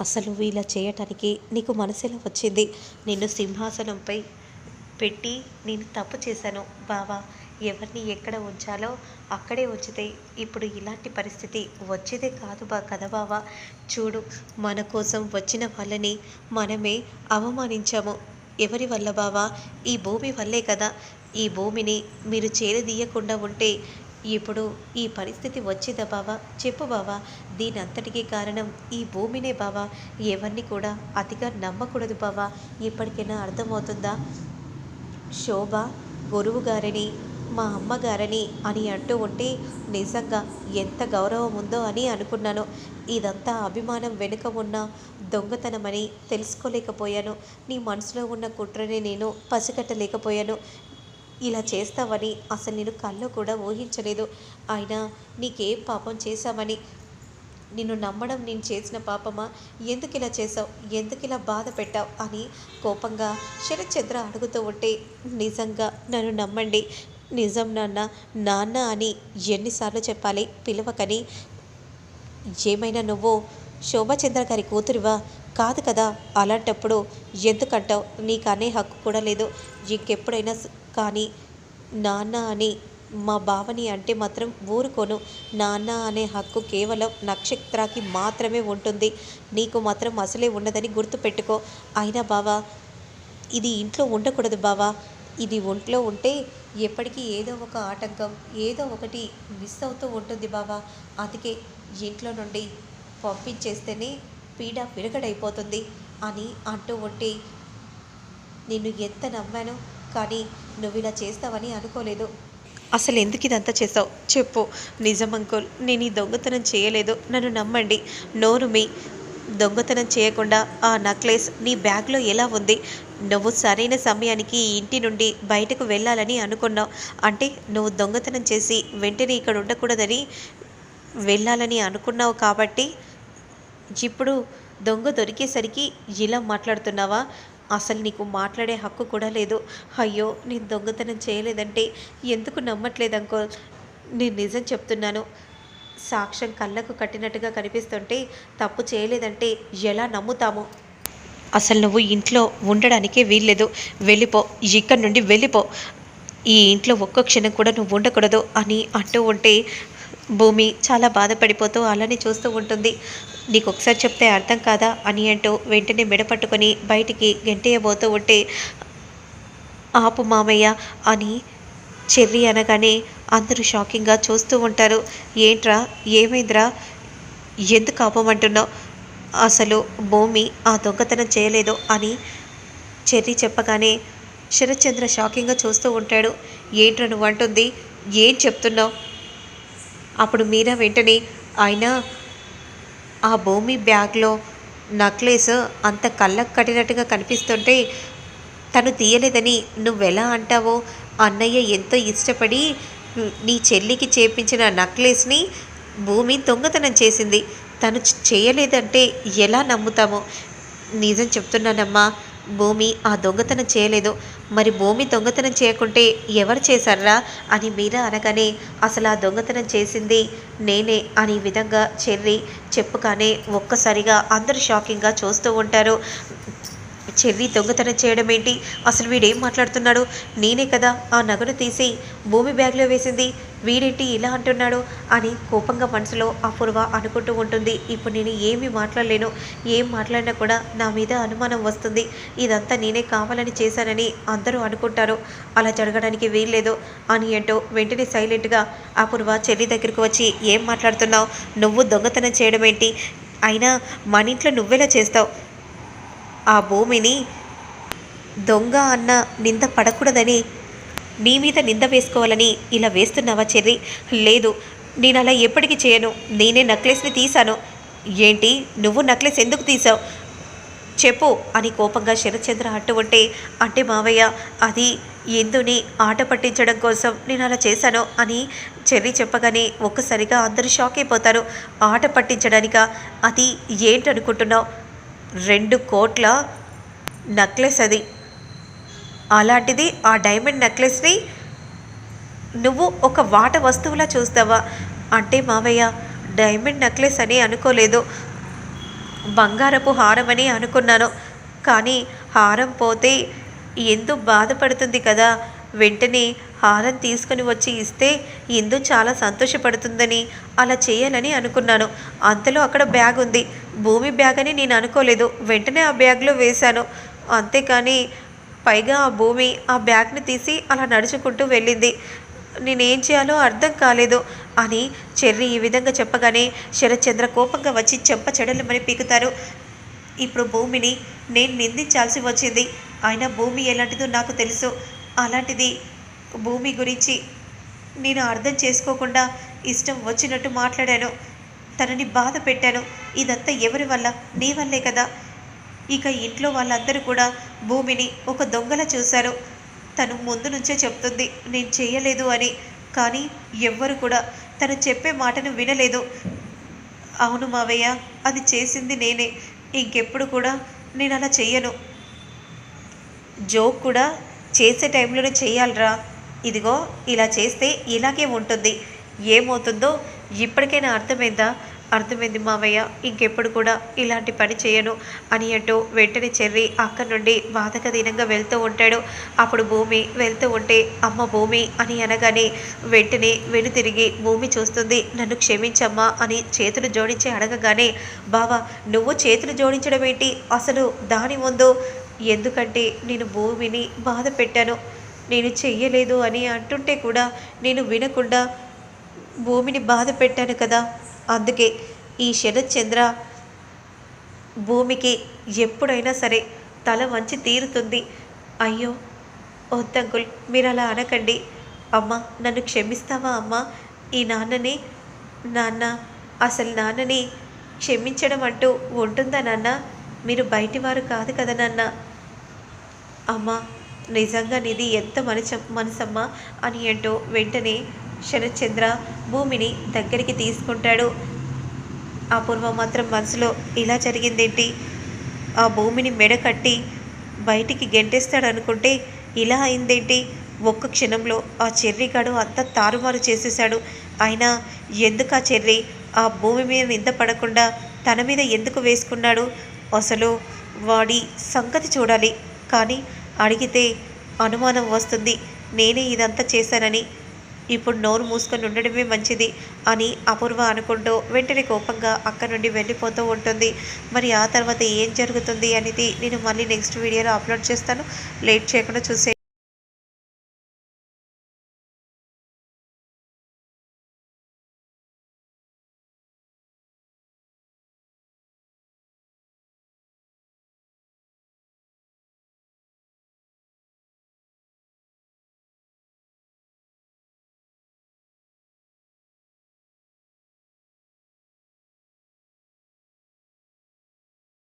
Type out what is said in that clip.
అసలు ఇలా చేయటానికి నీకు మనసులో వచ్చింది. నిన్ను సింహాసనంపై పెట్టి నేను తప్పు చేశాను. బావా ఎవరిని ఎక్కడ ఉంచాలో అక్కడే ఉంచితే ఇప్పుడు ఇలాంటి పరిస్థితి వచ్చేదే కాదు బా కదా బావా. చూడు మన కోసం వచ్చిన వాళ్ళని మనమే అవమానించాము. ఎవరి వల్ల బావా? ఈ భూమి వల్లే కదా. ఈ భూమిని మీరు చేరదీయకుండా ఉంటే ఇప్పుడు ఈ పరిస్థితి వచ్చిందా బావా? చెప్పు బావా. దీని అంతటికీ కారణం ఈ భూమినే బావా. ఎవరిని కూడా అతిగా నమ్మకూడదు బావా. ఇప్పటికైనా అర్థమవుతుందా? శోభ గురువు గారని మా అమ్మగారని అని అంటూ ఉంటే నిజంగా ఎంత గౌరవం ఉందో అని అనుకున్నాను. ఇదంతా అభిమానం వెనుక ఉన్న దొంగతనమని తెలుసుకోలేకపోయాను. నీ మనసులో ఉన్న కుట్రని నేను పసిగట్టలేకపోయాను. ఇలా చేస్తావని అసలు నేను కళ్ళు కూడా ఊహించలేదు. అయినా నీకేం పాపం చేశామని నిన్ను నమ్మడం నేను చేసిన పాపమా? ఎందుకు ఇలా చేసావు ఎందుకు ఇలా బాధ పెట్టావు? అని కోపంగా శరత్చంద్ర అడుగుతూ ఉంటే నిజంగా నన్ను నమ్మండి. నిజం నాన్న నాన్న అని ఎన్నిసార్లు చెప్పాలి పిలవకని. ఏమైనా నువ్వు శోభచంద్ర గారి కూతురివా? కాదు కదా అలాంటప్పుడు ఎందుకంటావు? నీకు అనే హక్కు కూడా లేదు. ఇంకెప్పుడైనా కానీ నాన్న అని మా బావని అంటే మాత్రం ఊరుకోను. నాన్న అనే హక్కు కేవలం నక్షత్రాకి మాత్రమే ఉంటుంది. నీకు మాత్రం అసలే ఉండదని గుర్తుపెట్టుకో. అయినా బావా ఇది ఇంట్లో ఉండకూడదు బావా. ఇది ఒంట్లో ఉంటే ఎప్పటికీ ఏదో ఒక ఆటంకం ఏదో ఒకటి మిస్ అవుతూ ఉంటుంది బావా. అందుకే ఇంట్లో నుండి పంపించేస్తేనే పీడ విరగడైపోతుంది అని అంటూ ఉంటే నిన్ను ఎంత నమ్మాను? కానీ నువ్వు ఇలా చేస్తావని అనుకోలేదు. అసలు ఎందుకు ఇదంతా చేసావు? చెప్పు. నిజం అంకుల్ నేను ఈ దొంగతనం చేయలేదు. నన్ను నమ్మండి. నోరు మీ. దొంగతనం చేయకుండా ఆ నెక్లెస్ నీ బ్యాగ్లో ఎలా ఉంది? నువ్వు సరైన సమయానికి ఇంటి నుండి బయటకు వెళ్ళాలని అనుకున్నావు. అంటే నువ్వు దొంగతనం చేసి వెంటనే ఇక్కడ ఉండకూడదని వెళ్ళాలని అనుకున్నావు కాబట్టి ఇప్పుడు దొంగ దొరికేసరికి ఇలా మాట్లాడుతున్నావా? అసలు నీకు మాట్లాడే హక్కు కూడా లేదు. అయ్యో నేను దొంగతనం చేయలేదంటే ఎందుకు నమ్మట్లేదు నేను నిజం చెప్తున్నాను. సాక్ష్యం కళ్ళకు కట్టినట్టుగా కనిపిస్తుంటే తప్పు చేయలేదంటే ఎలా నమ్ముతాము? అసలు నువ్వు ఇంట్లో ఉండడానికే వీల్లేదు. వెళ్ళిపో ఇక్కడి నుండి వెళ్ళిపో. ఈ ఇంట్లో ఒక్క క్షణం కూడా నువ్వు ఉండకూడదు అని అంటూ ఉంటే భూమి చాలా బాధపడిపోతూ అలానే చూస్తూ ఉంటుంది. నీకు ఒకసారి చెప్తే అర్థం కాదా అని అంటూ వెంటనే మెడ పట్టుకొని బయటికి గెంటేయబోతూ ఉంటే ఆపు మామయ్య అని చెర్రి అనగానే అందరూ షాకింగ్గా చూస్తూ ఉంటారు. ఏంట్రా? ఏమైందిరా? ఎందుకు ఆపమంటున్నావు? అసలు భూమి ఆ దొంగతనం చేయలేదు అని చెర్రి చెప్పగానే శరత్చంద్ర షాకింగ్గా చూస్తూ ఉంటాడు. ఏంట్రా నువ్వు అంటుంది ఏం చెప్తున్నావు? అప్పుడు మీరా వెంటనే అయినా ఆ భూమి బ్యాగ్లో నక్లెస్ అంత కళ్ళకు కట్టినట్టుగా కనిపిస్తుంటే తను తీయలేదని నువ్వెలా అంటావో? అన్నయ్య ఎంతో ఇష్టపడి నీ చెల్లికి చేపించిన నక్లెస్ని భూమి దొంగతనం చేసింది. తను చేయలేదంటే ఎలా నమ్ముతామో? నిజం చెప్తున్నానమ్మా. భూమి ఆ దొంగతనం చేయలేదు. మరి భూమి దొంగతనం చేయకుంటే ఎవరు చేశారా? అని మీరా అనగానే అసలు ఆ దొంగతనం చేసింది నేనే అని విధంగా చెర్రి చెప్పుగానే ఒక్కసారిగా అందరూ షాకింగ్గా చూస్తూ ఉంటారు. చెర్రీ దొంగతనం చేయడం ఏంటి? అసలు వీడేం మాట్లాడుతున్నాడు? నేనే కదా ఆ నగను తీసి భూమి బ్యాగ్లో వేసింది. వీడేంటి ఇలా అంటున్నాడు అని కోపంగా మనసులో అపూర్వ అనుకుంటూ ఉంటుంది. ఇప్పుడు నేను ఏమీ మాట్లాడలేను. ఏం మాట్లాడినా కూడా నా మీద అనుమానం వస్తుంది. ఇదంతా నేనే కావాలని చేశానని అందరూ అనుకుంటారు. అలా జరగడానికి వీల్లేదు అని అంటూ వెంటనే సైలెంట్గా అపూర్వ చెల్లి దగ్గరకు వచ్చి ఏం మాట్లాడుతున్నావు? నువ్వు దొంగతనం చేయడం ఏంటి? అయినా మన ఇంట్లో నువ్వెలా చేస్తావు? ఆ భూమిని దొంగ అన్న నింద పడకూడదని నీ మీద నింద వేసుకోవాలని ఇలా వేస్తున్నావా చెర్రి? లేదు నేను అలా ఎప్పటికీ చేయను. నేనే నక్లెస్ని తీశాను. ఏంటి? నువ్వు నక్లెస్ ఎందుకు తీసావు చెప్పు అని కోపంగా శరత్చంద్ర అంటూ ఉంటే అంటే మావయ్య అది ఎందుని ఆట పట్టించడం కోసం నేను అలా చేశాను అని చెర్రి చెప్పగానే ఒక్కసారిగా అందరూ షాక్ అయిపోతారు. ఆట పట్టించడానిక? అది ఏంటనుకుంటున్నావు? రెండు కోట్ల నెక్లెస్ అది. అలాంటిది ఆ డైమండ్ నెక్లెస్ని నువ్వు ఒక వాట వస్తువులా చూస్తావా? అంటే మావయ్య డైమండ్ నెక్లెస్ అని అనుకోలేదు. బంగారపు హారం అని అనుకున్నాను. కానీ హారం పోతే ఎందు బాధపడుతుంది కదా. వెంటనే హారం తీసుకుని వచ్చి ఇస్తే ఇందు చాలా సంతోషపడుతుందని అలా చేయాలని అనుకున్నాను. అంతలో అక్కడ బ్యాగ్ ఉంది. భూమి బ్యాగ్ అని నేను అనుకోలేదు. వెంటనే ఆ బ్యాగ్లో వేశాను. అంతేకాని పైగా ఆ భూమి ఆ బ్యాగ్ని తీసి అలా నడుచుకుంటూ వెళ్ళింది. నేనేం చేయాలో అర్థం కాలేదు అని చెర్రి ఈ విధంగా చెప్పగానే శరత్చంద్ర కోపంగా వచ్చి చెంప చెడలమని పీకుతారు. ఇప్పుడు భూమిని నేను నిందించాల్సి వచ్చింది. అయినా భూమి ఎలాంటిదో నాకు తెలుసు. అలాంటిది భూమి గురించి నేను అర్థం చేసుకోకుండా ఇష్టం వచ్చినట్టు మాట్లాడాను. తనని బాధ పెట్టాను. ఇదంతా ఎవరి వల్ల? నీ వల్లే కదా. ఇక ఇంట్లో వాళ్ళందరూ కూడా భూమిని ఒక దొంగలా చూశారు. తను ముందు నుంచే చెప్తుంది నేను చేయలేదు అని. కానీ ఎవ్వరు కూడా తను చెప్పే మాటను వినలేదు. అవును మావయ్య అది చేసింది నేనే. ఇంకెప్పుడు కూడా నేను అలా చెయ్యను. జోక్ కూడా చేసే టైంలోనే చేయాలిరా ఇదిగో ఇలా చేస్తే ఇలాగే ఉంటుంది. ఏమవుతుందో ఇప్పటికైనా అర్థమైందా? అర్థమైంది మావయ్య ఇంకెప్పుడు కూడా ఇలాంటి పని చేయను అని అంటూ వెంటనే చెర్రి అక్కడి నుండి బాధకదీనంగా వెళ్తూ ఉంటాడు. అప్పుడు భూమి వెళ్తూ ఉంటే అమ్మ భూమి అని అనగానే వెంటనే వెనుతిరిగి భూమి చూస్తుంది. నన్ను క్షమించమ్మా అని చేతులు జోడించి అడగగానే బావా నువ్వు చేతులు జోడించడం ఏంటి? అసలు దాని ముందు ఎందుకంటే నేను భూమిని బాధ పెట్టాను నేను చెయ్యలేదు అని అంటుంటే కూడా నేను వినకుండా భూమిని బాధ పెట్టాను కదా. అందుకే ఈ శరత్చంద్ర భూమికి ఎప్పుడైనా సరే తల వంచి తీరుతుంది. అయ్యో వద్దంకుల్ మీరు అలా అనకండి. అమ్మ నన్ను క్షమిస్తావా అమ్మ? ఈ నాన్నని నాన్న అసలు నాన్నని క్షమించడం అంటూ ఉంటుందా నాన్న? మీరు బయటివారు కాదు కదా నాన్న? అమ్మా నిజంగా నీది ఎంత మనస మనసమ్మా అని అంటూ వెంటనే శరత్చంద్ర భూమిని దగ్గరికి తీసుకుంటాడు. అపూర్వ మాత్రం మనసులో ఇలా జరిగిందేంటి? ఆ భూమిని మెడ కట్టి బయటికి గెంటేస్తాడనుకుంటే ఇలా అయిందేంటి? ఒక్క క్షణంలో ఆ చెర్రిగాడు అంతా తారుమారు చేసేశాడు. అయినా ఎందుకు ఆ చెర్రి ఆ భూమి మీద నింద పడకుండా తన మీద ఎందుకు వేసుకున్నాడు? అసలు వాడి సంగతి చూడాలి. కానీ అడిగితే అనుమానం వస్తుంది. నేనే ఇదంతా చేశానని. ఇప్పుడు నోరు మూసుకొని ఉండడమే మంచిది అని అపూర్వ అనుకుంటూ వెంటనే కోపంగా అక్కడి నుండి వెళ్ళిపోతూ ఉంటుంది. మరి ఆ తర్వాత ఏం జరుగుతుంది అనేది నేను మళ్ళీ నెక్స్ట్ వీడియోలో అప్లోడ్ చేస్తాను. లేట్ చేయకుండా చూసే